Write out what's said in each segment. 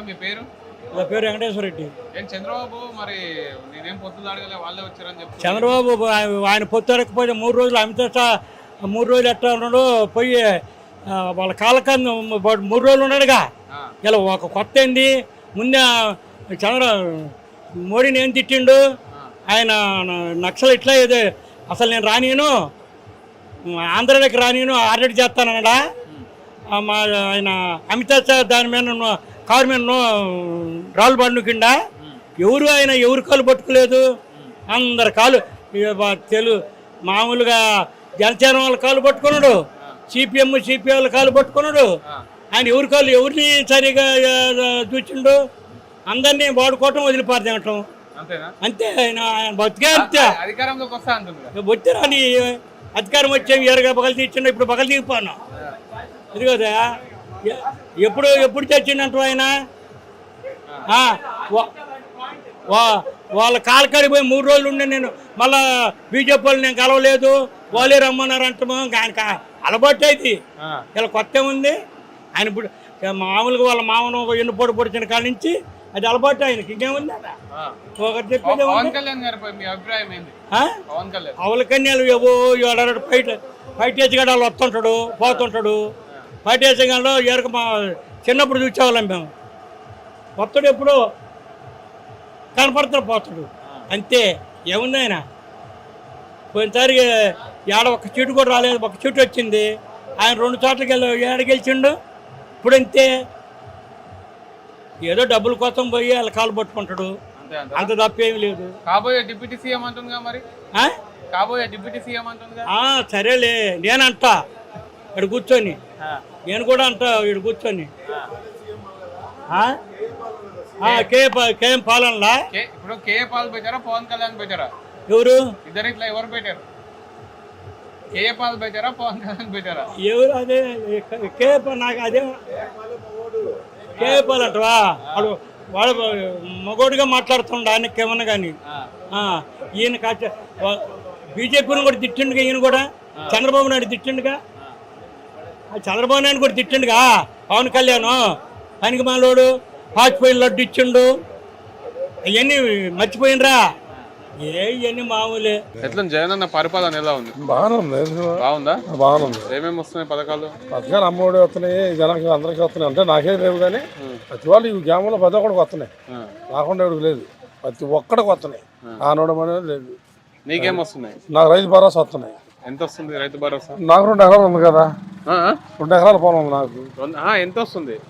మీ పేరు? నా పేరు వెంకటేశ్వర రెడ్డి. ఏం చంద్రబాబు? మరి నేనేం పొత్తు అడగలే వాళ్ళే వచ్చారని చెప్తున్నారు చంద్రబాబు ఆయన- ఆయన పొత్తెరకపోతే మూడు రోజులు అమిత షా మూడు రోజులు ఎట్లా ఉన్నాడు పోయి ఆ, వాళ్ళ కాలకన్నా మూడు రోజులు ఉన్నాడుగా. ఆ, ఇలా ఒక కొత్త ఏంది? ముందే ఆ చంద్ర మోడీని ఏం తిట్టిండు? ఆయన నక్సల్ ఇట్లా ఏదో అసలు నేను రానియను ఆంధ్రాలోకి రానియను ఆర్డర్ చేస్తానడా మా ఆయన అమితాబ్ షా దాని మీద ఉన్న- కారు మీద రాళ్ళు బండుకిండా ఎవరు ఆయన ఎవరు కాలు పట్టుకోలేదు. అందరు కాలు తెలు మామూలుగా జనసేన వాళ్ళ కాలు పట్టుకున్నాడు. సిపిఎం సిపిఐ వాళ్ళ కాలు పట్టుకున్నాడు. ఆయన ఎవరి కాలు ఎవరిని సరిగా చూచిండు అందరినీ వాడుకోవటం వదిలిపారదేయటం అంతేనా? అంతే ఆయన ఆయన బతికే అంతే. వచ్చారని అధికారం వచ్చాము ఎరగా బగలు తీర్చుండ ఇప్పుడు బగలు తీగిపోను ఇది కదా. ఎప్పుడు ఎప్పుడు చచ్చిండంట ఆయన? వాళ్ళ కాలకాడి పోయి మూడు రోజులు ఉండి నేను మళ్ళా బీజేపీ వాళ్ళు నేను కలవలేదు. వాళ్ళే రమ్మన్నారు అంటాము ఆయన అలవాటు అయితే ఇలా కొత్త ఉంది? ఆయన ఇప్పుడు మామూలుగా వాళ్ళ మామను ఎన్ను పొడి పొడిచిన కాడ నుంచి అది అలవాటు ఆయనకి. ఇంకేముంది ఒకటి చెప్పేది పవన్? కళ్యాణ్ అవల కన్యాలు ఏవో ఏడాడు బయట బయట వేసిగాడు వస్తుంటాడు పోతుంటాడు. బయట వేసేగాళ్ళు ఎరక మా చిన్నప్పుడు చూసేవాళ్ళం మేము. వస్తాడు ఎప్పుడు కనపడతాడు పోతాడు. అంతే. ఏముంది ఆయన? పోయినసారి ఏడ ఒక చీటు కూడా రాలేదు. ఒక చీటు వచ్చింది. ఆయన రెండు చోట్లకి వెళ్ళి ఏడ గెలిచిండు. ఇప్పుడు అంతే. ఏదో డబ్బుల కోసం పోయి వాళ్ళ కాలు పట్టుకుంటాడు. అంతే అంత అంత తప్పేం లేదు. కాబోయే డిప్యూటీ సీఎం అంటుందిగా మరి? కాబోయే డిప్యూటీ సీఎం అంటుందిగా? ఆ, సరేలే. నేనంట. ఇక్కడ కూర్చొని. నేను కూడా అంట ఇక్కడ కూర్చొని. ఆ? ఆ, కే కేఎం పాలనలా? ఇప్పుడు కే పాల్ పెట్టారా పవన్ కళ్యాణ్ పెట్టారా? ఎవరు? ఇద్దరు ఇట్లా ఎవరు పెట్టారు? కే పాల్ పెట్టారా పవన్ కళ్యాణ్ పెట్టారా? ఎవరు? అదే కే ప- నాకు అదే కే పాలంటవా వాడు వాడు మగోడిగా మాట్లాడుతుండ ఆయనకి ఏమన్నా కానీ ఈయన కాచ బీజేపీని కూడా తిట్టిండుగా ఈయన కూడా? చంద్రబాబు నాయుడు తిట్టిండుగా? చంద్రబాబు నాయుడు కూడా తిట్టిండుగా పవన్ కళ్యాణ్. పనికి మాలోడు పాచిపోయిన లడ్డు ఇచ్చిండు. అవన్నీ మర్చిపోయినరా? ఏ ఇవన్నీ మామూలే. ఎట్లా జగన్ అన్న పరిపాలన ఎలా ఉంది? బాగానే ఉంది బాగుందా? బాగానే ఉంది. ఏమేమి వస్తున్నాయి పథకాలు? పథకాలు అమ్మఒడి వస్తున్నాయి జనానికి అందరికీ వస్తున్నాయి. అంటే నాకే లేవు కానీ ప్రతి వాళ్ళు ఈ గ్రామంలో ప్రతి ఒక్కడికి వస్తున్నాయి. రాకుండా ఎవరికి లేదు. ప్రతి ఒక్కడికి వస్తున్నాయి. ఆనవడం అనేది లేదు. నీకేం వస్తున్నాయి? నాకు రైతు భరోసా వస్తున్నాయి. ఎంత వస్తుంది రైతు భరోసా? నాకు రెండు ఎకరాలు ఉంది కదా. ఆ, ఆ? రెండు ఎకరాల పొలం ఉంది నాకు. రెండు- ఆ, ఎంత వస్తుంది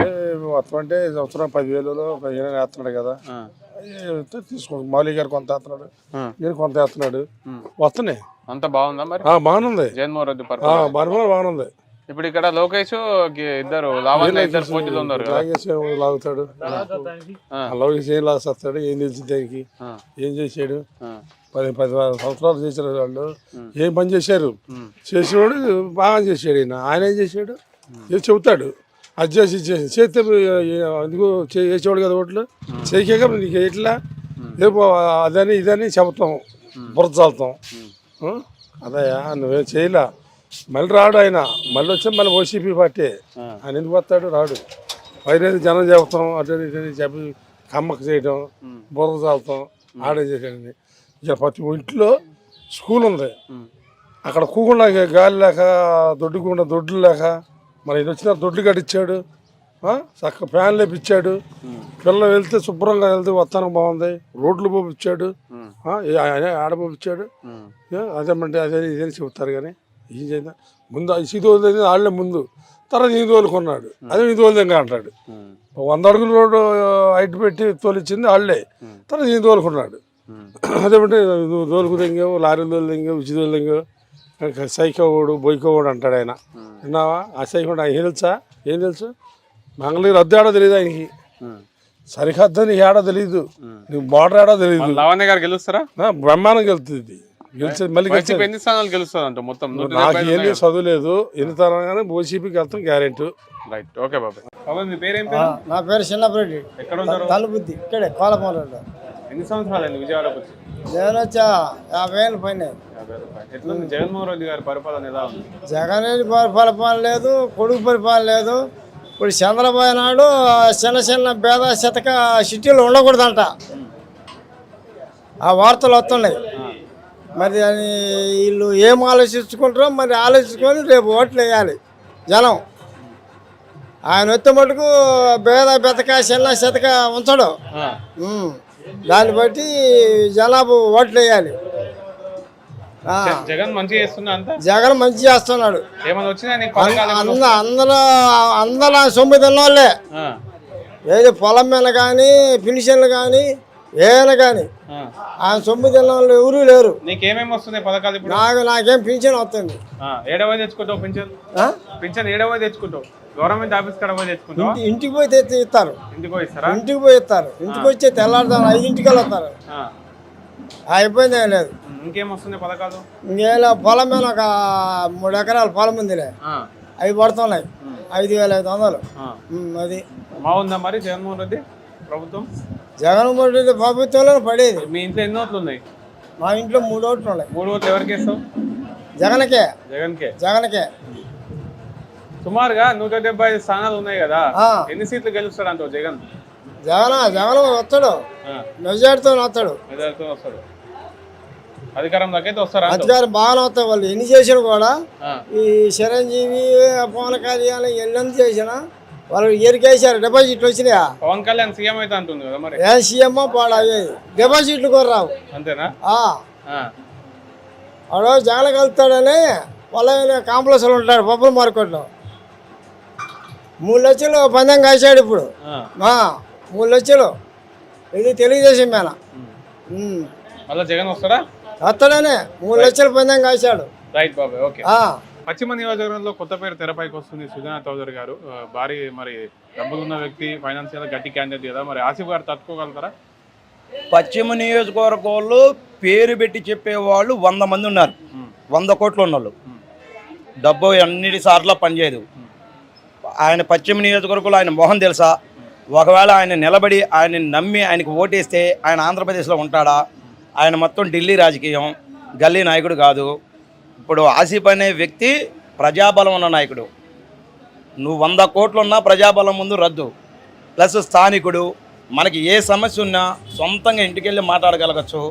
ఏ మొత్తం అంటే సంవత్సరం పదివేలు పదిహేను వేస్తున్నాడు కదా. ఆ, తీసుకో మౌలి గారు కొంత వేస్తున్నాడు. ఆ. ఈయన కొంత వేస్తున్నాడు. వస్తున్నాయి. అంత బాగుందా మరి? ఆ, బాగానుంది జగన్మోహన్ రెడ్డి ఆ, పరిపాలన. బాగానుంది ఇప్పుడు ఇక్కడ లోకేష్ ఇద్దరు లావణ్య ఇద్దరు పోటీలో ఉన్నారు కదా. లాగేసి లాగుతాడు. అలాగే ఏం లాగేస్తాడు? ఏం తెలిసి దానికి ఏం చేశాడు? పది పది సంవత్సరాలు చేశారు వాళ్ళు. ఏం పని చేశారు? చేసేవాడు బాగా చేశాడు ఈయన. ఆయన ఏం చేశాడు? ఏం చెబుతాడు. అది చేసి చేసి చేస్తే అందుకు చేసేవాడు కదా ఓట్లు? చేయక నీకు ఎట్లా? రేపు అదని ఇదని చెబుతాం. బురద చాలుతాం ఆ? అదయ్యా నువ్వేం చేయలే? మళ్ళీ రాడు ఆయన. మళ్ళీ వచ్చి మళ్ళీ ఓసీపీ పార్టీ. ఆయన ఎందుకు వస్తాడు? రాడు. పైన జనం చెబుతాం అటు ఇటు చెప్పి కమ్మక చేయడం బురద చాలుతాం ఆడే చేసేయండి ఇక ప్రతి ఇంట్లో స్కూల్ ఉంది. అక్కడ కూకుండా గాలి లేక దొడ్డుకుండా దొడ్లు లేక మరి ఈయన వచ్చిన దొడ్లు కట్టించాడు? చక్క ఫ్యాన్ లేపిచ్చాడు. పిల్లలు వెళ్తే శుభ్రంగా వెళ్తే వస్తానం బాగుంది. రోడ్లు ఆయన ఆడ పోపించాడు ఏ? అదేమంటే అదే ఇదని చెబుతారు కానీ. ఏం చేద్దాం? ముందు వదిలేదు వాళ్ళే ముందు. తర్వాత ఇది తోలుకున్నాడు అదే ఇది వదిలేంగా అంటాడు. వంద అడుగుల రోడ్డు హైట్ పెట్టి తోలిచ్చింది వాళ్ళే తర్వాత ఈయన తోలుకున్నాడు అదేమంటే నువ్వు తోలుకు తెంగావు లారీలు తోలు తెంగావు ఉచి తోలు తెంగావు సైకోవుడు బొయ్కోవుడు అంటాడు ఆయన. విన్నావా? ఆ సైకోడు ఆయన తెలుసా? ఏం తెలుసు? మంగళగిరి రద్దు ఆడో తెలియదు ఆయనకి. సరిహద్దు ఆడో తెలియదు నీకు బార్డర్ ఆడో తెలియదు లావణ్య గారు గెలుస్తారా? బ్రహ్మాండం గెలుస్తుంది. గెలిచేది మళ్ళీ గెలిచేది వైసీపీ ఎన్ని స్థానాలు గెలుస్తుంది అంట మొత్తం నాకు ఏమీ చదువు లేదు ఎన్ని తరంగానే ఓసీపీకి వెళ్తాం గ్యారెంటీ. రైట్. ఓకే బాబాయ్. బాబాయ్ మీ పేరేం పేరు? నా పేరు చిన్నప్పరెడ్డి ఎక్కడ ఉంటారు ఇక్కడే ఎన్ని సంవత్సరాలు విజయవాడకు వచ్చి? నేను వచ్చా యాభై ఏళ్ళు పైన. యాభై రూపాయలు ఎట్లా ఉంది జగన్మోహన్ రెడ్డి గారి పరిపాలన ఎలా ఉంది? జగన్ రెడ్డి పరిపాలన లేదు కొడుకు పరిపాలన లేదు. ఇప్పుడు చంద్రబాబు నాయుడు చిన్న చిన్న భేద శతక సిటీలు ఉండకూడదంట. ఆ వార్తలు వస్తున్నాయి. మరి అది వీళ్ళు ఏం ఆలోచించుకుంటారో మరి ఆలోచించుకొని రేపు ఓట్లు వేయాలి. జనం. ఆయన వచ్చే మటుకు భేద బెతక చిన్న శతక ఉంచడు. దాన్ని బట్టి జనాభా ఓట్లు వేయాలి. జగన్ మంచి చేస్తున్నాడు. అందరూ అందరూ సొమ్ము తిన్నోళ్ళే. ఏది పొలం మీద కానీ పెన్షన్లు కానీ ఏమైనా కానీ. ఆ. సొమ్ము వాళ్ళు ఎవరూ లేరు. నీకేమేమి వస్తున్నాయి పథకాలు ఇప్పుడు? నాకు నాకేం పింఛన్ వస్తుంది. ఏడవ తెచ్చుకుంటావు పింఛన్? పింఛన్ ఏడవ తెచ్చుకుంటావు. గవర్నమెంట్ ఆఫీస్ కాడ పోయి తెచ్చుకుంటావు? ఇంటి- ఇంటికి పోయి తెచ్చి ఇస్తారు. ఇంటికి పోయి ఇస్తారా? ఇంటికి పోయి ఇస్తారు. ఇంటికి వచ్చి తెల్లారుతారు ఐదింటికి. ఆ. ఇబ్బంది ఏం లేదు. ఇంకేం వస్తున్నాయి పథకాలు? ఇంకేం పొలం మీద ఒక మూడు ఎకరాల పొలం ఉందిలే. అవి పడుతున్నాయి. ఐదు వేల ఐదు వందలు. అది. బాగుందా మరి జగన్మోహన్ రెడ్డి? ప్రభుత్వం? జగన్మోహన్ రెడ్డి ప్రభుత్వంలో పడేది. మీ ఇంట్లో ఎన్ని ఓట్లు ఉన్నాయి? మా ఇంట్లో మూడు ఓట్లు ఉన్నాయి. మూడు ఓట్లు ఎవరికి వేస్తావు? జగన్కే. జగన్కే. జగన్కే. సుమారుగా నూట డెబ్బై ఐదు స్థానాలు ఉన్నాయి కదా. ఎన్ని సీట్లు గెలుస్తాడు అంటావు జగన్? జగన్ జగన్ వస్తాడు. మెజార్టీతో వస్తాడు. మెజారిటీతో వస్తాడు. అధికారంలోకి అయితే వస్తారా? అధికారం బాగానే వస్తాయి. వాళ్ళు ఎన్ని చేసినా కూడా ఈ చిరంజీవి పవన్ కళ్యాణ్ ఎన్ని చేసినా వాళ్ళు ఎరికేసారు డిపాజిట్లు వచ్చినాయా? పవన్ కళ్యాణ్ సీఎం అయితే అంటుంది కదా మరి. ఏ సీఎం పాడు అయ్యేది డిపాజిట్లు కూడా రావు అంతేనా? వాడు జగన్ కలుస్తాడని వాళ్ళ కాంప్లెక్స్లో ఉంటాడు పప్పుల మార్కెట్లో. మూడు లక్షలు పందెం కాశాడు ఇప్పుడు. మూడు లక్షలు. ఇది తెలుగుదేశం ఉమ్. మళ్ళా జగన్ వస్తాడా? వస్తాడనే మూడు లక్షలు పందెం కాశాడు. రైట్ బాబాయ్ ఓకే. పశ్చిమ నియోజకవర్గంలో కొత్త పేరు తెరపైకి వస్తుంది సుజనా చౌదరి గారు. భారీ మరి డబ్బులున్న వ్యక్తి ఫైనాన్షియల్ గట్టి క్యాండిడేట్ కదా. మరి ఆసిఫ్ గారు తట్టుకోగలుగుతారా? పశ్చిమ నియోజకవర్గంలో పేరు పెట్టి చెప్పేవాళ్ళు వంద మంది ఉన్నారు. వంద కోట్లు ఉన్నోళ్ళు. డబ్బు అన్నిటి సార్లు పనిచేయదు. ఆయన పశ్చిమ నియోజకవర్గంలో ఆయన మొహం తెలుసా? ఒకవేళ ఆయన నిలబడి ఆయన నమ్మి ఆయనకు ఓటేస్తే ఆయన ఆంధ్రప్రదేశ్లో ఉంటాడా? ఆయన మొత్తం ఢిల్లీ రాజకీయం. గల్లీ నాయకుడు కాదు. ఇప్పుడు ఆసిఫ్ అనే వ్యక్తి ప్రజాబలం ఉన్న నాయకుడు. నువ్వు వంద కోట్లున్నా ప్రజాబలం ముందు రద్దు. ప్లస్ స్థానికుడు మనకి ఏ సమస్య ఉన్నా సొంతంగా ఇంటికి వెళ్ళి మాట్లాడగలగచ్చు.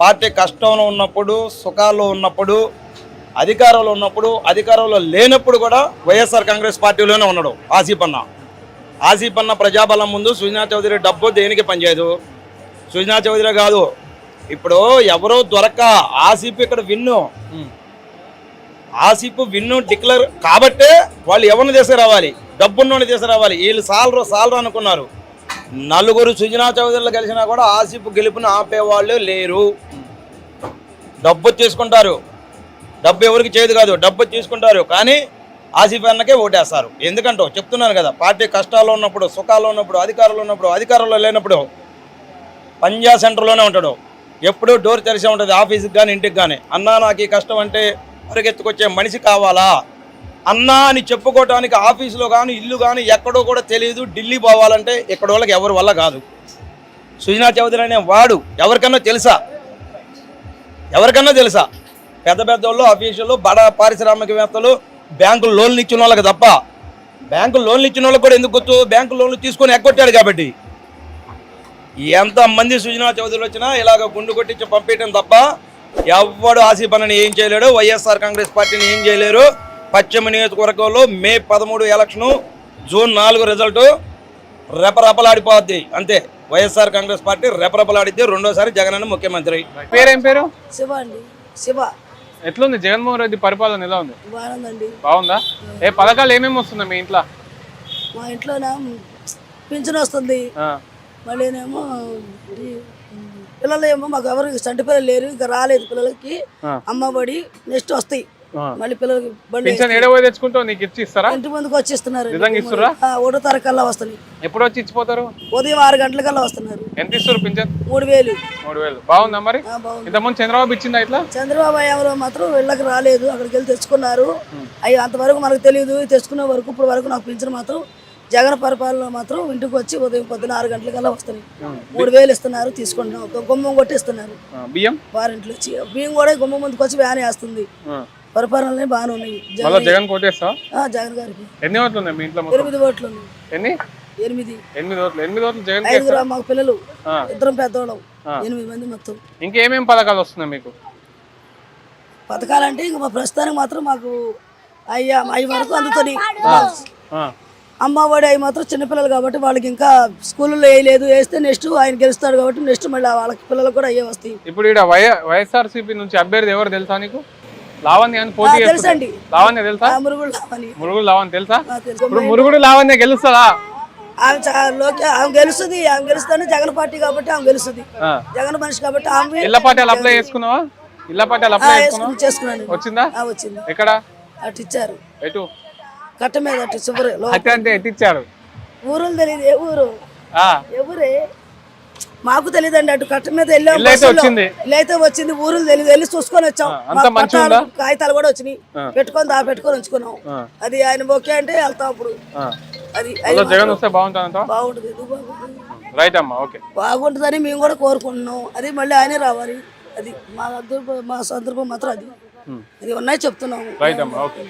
పార్టీ కష్టంలో ఉన్నప్పుడు సుఖాల్లో ఉన్నప్పుడు అధికారంలో ఉన్నప్పుడు అధికారంలో లేనప్పుడు కూడా వైఎస్ఆర్ కాంగ్రెస్ పార్టీలోనే ఉన్నాడు ఆసిఫ్ అన్న. ఆసిఫ్ అన్న ప్రజాబలం ముందు సుజనా చౌదరి డబ్బు దేనికి పనిచేయదు? సుజనా చౌదరి కాదు. ఇప్పుడు ఎవరో దొరక్క ఆసిఫ్ ఇక్కడ విన్ను. ఆసిఫ్ విన్ను డిక్లేర్ కాబట్టే వాళ్ళు ఎవరిని తీసుకురావాలి డబ్బున్నోని తీసుకురావాలి వీళ్ళు సాలరు సాలరు అనుకున్నారు. నలుగురు సుజనా చౌదరులు కలిసినా కూడా ఆసిఫ్ గెలుపుని ఆపేవాళ్ళు లేరు. డబ్బు తీసుకుంటారు. డబ్బు ఎవరికి చేయదు కాదు. డబ్బు తీసుకుంటారు. కానీ ఆసిఫ్ అన్నకే ఓటేస్తారు. ఎందుకంటో చెప్తున్నాను కదా. పార్టీ కష్టాల్లో ఉన్నప్పుడు సుఖాల్లో ఉన్నప్పుడు అధికారంలో ఉన్నప్పుడు అధికారంలో లేనప్పుడు పంజా సెంటర్లోనే ఉంటాడు. ఎప్పుడూ డోర్ తెరిసే ఉంటుంది. ఆఫీస్కి కానీ ఇంటికి కానీ అన్నా నాకు ఈ కష్టం అంటే పరిగెత్తుకొచ్చే మనిషి కావాలా? అన్నా అని చెప్పుకోవటానికి ఆఫీసులో కానీ ఇల్లు కానీ ఎక్కడో కూడా తెలియదు ఢిల్లీ పోవాలంటే ఇక్కడ వాళ్ళకి ఎవరి వల్ల కాదు. సుజనా చౌదరి అనే వాడు ఎవరికన్నా తెలుసా? ఎవరికన్నా తెలుసా? పెద్ద పెద్ద వాళ్ళు బడా బడ పారిశ్రామికవేత్తలు బ్యాంకులు లోన్లు ఇచ్చిన వాళ్ళకి తప్ప. బ్యాంకులు లోన్లు ఇచ్చిన వాళ్ళకి కూడా ఎందుకు గుర్తు? బ్యాంకు లోన్లు తీసుకొని ఎగ్గొట్టాడు కాబట్టి. ఎంతమంది సుజనా చౌదరి వచ్చినా ఇలాగ గుండు కొట్టించి పంపించడం తప్ప ఎవ్వడు ఆసిఫ్ ఏం చేయలేడు. వైఎస్ఆర్ కాంగ్రెస్ పార్టీని ఏం చేయలేరు. పశ్చిమ నియోజకవర్గంలో మే పదమూడు ఎలక్షను జూన్ నాలుగు రిజల్ట్ రెపరెపలాడిపోద్ది. అంతే. వైఎస్ఆర్ కాంగ్రెస్ పార్టీ రెపరెపలాడిద్ది. రెండోసారి జగన్ అన్న ముఖ్యమంత్రి. పేరేం పేరు? శివ అండి. శివ. ఎట్లుంది? జగన్మోహన్ రెడ్డి పరిపాలన ఎలా ఉంది? బాగుందండి. బాగుందా? ఏ పథకాలు ఏమేమి వస్తున్నాయి మీ ఇంట్లో? మా ఇంట్లోనే? పింఛన్ వస్తుంది. మళ్ళీనేమో ఈ పిల్లలు ఏమో మాకు ఎవరికి చంటి పిల్లలు లేరు ఇంకా రాలేదు పిల్లలకి. అమ్మబడి నెక్స్ట్ వస్తాయి. మళ్ళీ పిల్లలకి బండి నీకు ఇచ్చి ఇస్తారా? ఇంటి ముందుకు వచ్చి ఇస్తున్నారు. నిజంగా ఇస్తుర్రా? ఒకటో తారీఖు కల్లా వస్తున్నాయి ఎప్పుడు వచ్చి ఇచ్చిపోతారు? ఉదయం ఆరు వస్తున్నారు. ఎంత ఇస్తారు పింఛన్? మూడు వేలు. మూడు వేలు. బాగుందా మరి? ఆ, బాగుంది. ఇంతకుముందు చంద్రబాబు ఇచ్చిందా ఇట్లా? చంద్రబాబు ఎవరో మాత్రం వీళ్ళకి రాలేదు. అక్కడికి వెళ్ళి తెచ్చుకున్నారు. అవి అంతవరకు మనకు తెలియదు తెచ్చుకునే వరకు ఇప్పుడు వరకు నాకు పింఛన్ మాత్రం జగన్ పరిపాలన మాత్రం ఇంటికి వచ్చి ఉదయం పొద్దున ఆరు గంటలకల్లా వస్తున్నాయి మూడు వేలు ఇస్తున్నారు తీసుకుంటున్నాం ఒక గుమ్మం కొట్టి ఇస్తున్నారు ఆ, బియ్యం? వారింట్లో వచ్చి బియ్యం కూడా గుమ్మం ముందుకు వచ్చి వ్యాన్ వేస్తుంది. పరిపాలనలే బాగానే ఉన్నాయి. జగన్ జగన్ గారికి. ఎన్ని ఓట్లు ఉన్నాయి మీ ఇంట్లో మొత్తం? ఎనిమిది ఓట్లు ఎన్ని? ఎనిమిది. ఎనిమిది ఓట్లు. ఎనిమిది ఓట్లు జగన్ ఐదుగురు మాకు పిల్లలు. ఇద్దరం పెద్దవాళ్ళం ఎనిమిది మంది మొత్తం. ఇంకేమేం పథకాలు వస్తున్నాయి మీకు? పథకాలంటే ఇంక మా ప్రస్తుతానికి మాత్రం మాకు అయ్యా అవి వరకు అందుతుంది ఆ, అమ్మ ఒడి అవి మాత్రం చిన్నపిల్లలు కాబట్టి వాళ్ళకి ఇంకా స్కూల్లో వేయలేదు వేస్తే నెక్స్ట్ ఆయన గెలుస్తాడు కాబట్టి నెక్స్ట్ మళ్ళీ వాళ్ళకి పిల్లలకు కూడా అయ్యే వస్తాయి. ఇప్పుడు ఇక్కడ వైఎస్ఆర్సీపీ నుంచి అభ్యర్థి ఎవరు తెలుసా నీకు? లావణ్య అని పోటీ తెలుసండి. లావణ్య తెలుసా? మురుగుళ్ళు అని మురుగుడు లావణ్య తెలుసా? ఇప్పుడు మురుగుడు లావణ్య గెలుస్తుందా? ఆమె గెలుస్తుంది. ఆమె గెలుస్తానే జగన్ పార్టీ కాబట్టి ఆమె గెలుస్తుంది. జగన్ మనిషి కాబట్టి ఆమె ఇళ్ళ పట్టాలు అప్లై చేసుకున్నావా? ఇళ్ళ పట్టాలు ఆ, అప్లై చేసుకున్నాను వచ్చిందా? వచ్చింది. ఎక్కడ? అటు ఇచ్చారు ఎటు? కట్ట మీద శుభ్ర అట్టి అంటే ఎటు ఇచ్చారు ఊరులు తెలియదు ఏ ఊరు? ఎవరే? మాకు తెలియదండి అటు కట్ట మీద వెళ్ళాం బస్సులో. వచ్చింది. ఊరులు తెలియదు వెళ్ళి చూసుకొని వచ్చాం? కాగితాలు కూడా వచ్చినాయి. పెట్టుకొని దా పెట్టుకొని ఉంచుకున్నాం. అది ఆయన ఓకే అంటే వెళ్తాం అప్పుడు. అది జగన్ వస్తే బాగుంటుంది బాగుంటుంది రైట్ అమ్మా ఓకే. బాగుంటుందని మేము కూడా కోరుకుంటున్నాం. అది మళ్ళీ ఆయనే రావాలి. అది మా సందర్భం మా సందర్భం మాత్రం అది. అది ఉన్నాయి చెప్తున్నాము. రైట్ అమ్మా ఓకే.